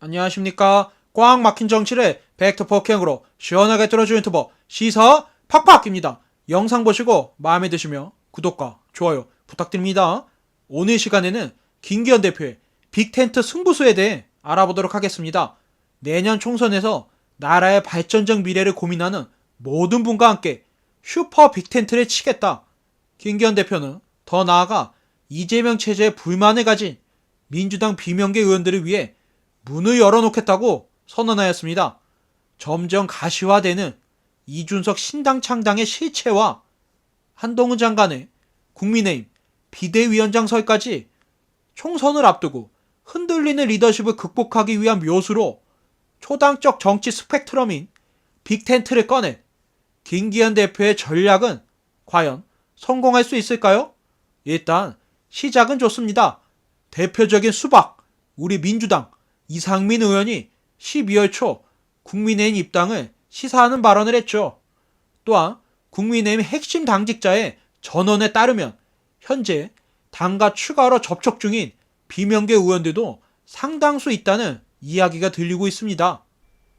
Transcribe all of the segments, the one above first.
안녕하십니까. 꽉 막힌 정치를 벡터 폭행으로 시원하게 뚫어주는 유튜버 시사 팍팍입니다. 영상 보시고 마음에 드시면 구독과 좋아요 부탁드립니다. 오늘 시간에는 김기현 대표의 빅텐트 승부수에 대해 알아보도록 하겠습니다. 내년 총선에서 나라의 발전적 미래를 고민하는 모든 분과 함께 슈퍼 빅텐트를 치겠다. 김기현 대표는 더 나아가 이재명 체제에 불만을 가진 민주당 비명계 의원들을 위해 문을 열어놓겠다고 선언하였습니다. 점점 가시화되는 이준석 신당 창당의 실체와 한동훈 장관의 국민의힘 비대위원장설까지 총선을 앞두고 흔들리는 리더십을 극복하기 위한 묘수로 초당적 정치 스펙트럼인 빅텐트를 꺼낸 김기현 대표의 전략은 과연 성공할 수 있을까요? 일단 시작은 좋습니다. 대표적인 수박, 우리 민주당 이상민 의원이 12월 초 국민의힘 입당을 시사하는 발언을 했죠. 또한 국민의힘 핵심 당직자의 전원에 따르면 현재 당과 추가로 접촉 중인 비명계 의원들도 상당수 있다는 이야기가 들리고 있습니다.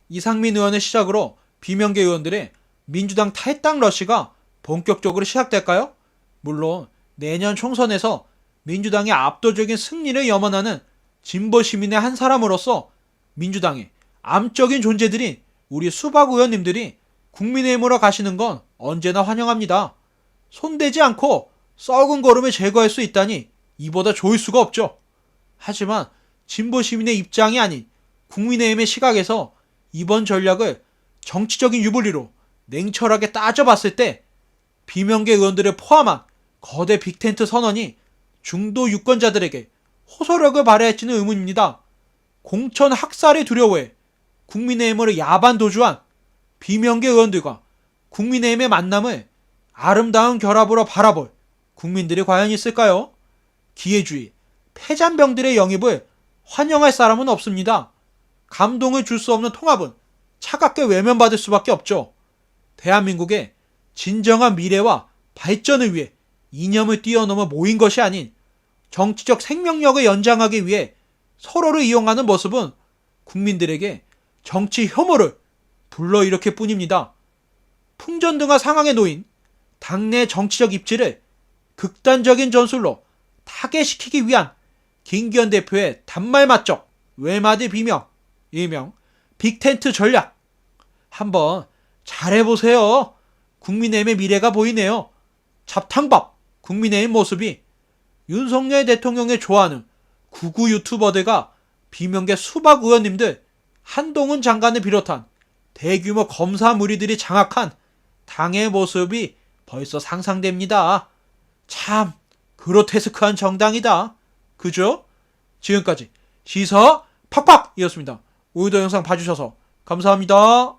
이상민 의원을 시작으로 비명계 의원들의 민주당 탈당 러시가 본격적으로 시작될까요? 물론 내년 총선에서 민주당의 압도적인 승리를 염원하는 진보 시민의 한 사람으로서 민주당의 암적인 존재들인 우리 수박 의원님들이 국민의힘으로 가시는 건 언제나 환영합니다. 손대지 않고 썩은 거름을 제거할 수 있다니 이보다 좋을 수가 없죠. 하지만 진보 시민의 입장이 아닌 국민의힘의 시각에서 이번 전략을 정치적인 유불리로 냉철하게 따져봤을 때 비명계 의원들을 포함한 거대 빅텐트 선언이 중도 유권자들에게 호소력을 발휘할지는 의문입니다. 공천 학살이 두려워해 국민의힘으로 야반 도주한 비명계 의원들과 국민의힘의 만남을 아름다운 결합으로 바라볼 국민들이 과연 있을까요? 기회주의, 패잔병들의 영입을 환영할 사람은 없습니다. 감동을 줄 수 없는 통합은 차갑게 외면받을 수밖에 없죠. 대한민국의 진정한 미래와 발전을 위해 이념을 뛰어넘어 모인 것이 아닌 정치적 생명력을 연장하기 위해 서로를 이용하는 모습은 국민들에게 정치 혐오를 불러일으킬 뿐입니다. 풍전등화 상황에 놓인 당내 정치적 입지를 극단적인 전술로 타개시키기 위한 김기현 대표의 단말 맞적 외마디 비명 일명 빅텐트 전략 한번 잘해보세요. 국민의힘의 미래가 보이네요. 잡탕밥 국민의힘 모습이 윤석열 대통령을 좋아하는 구구 유튜버들과 비명계 수박 의원님들 한동훈 장관을 비롯한 대규모 검사 무리들이 장악한 당의 모습이 벌써 상상됩니다. 참 그로테스크한 정당이다. 그죠? 지금까지 시사 팍팍이었습니다. 오늘도 영상 봐주셔서 감사합니다.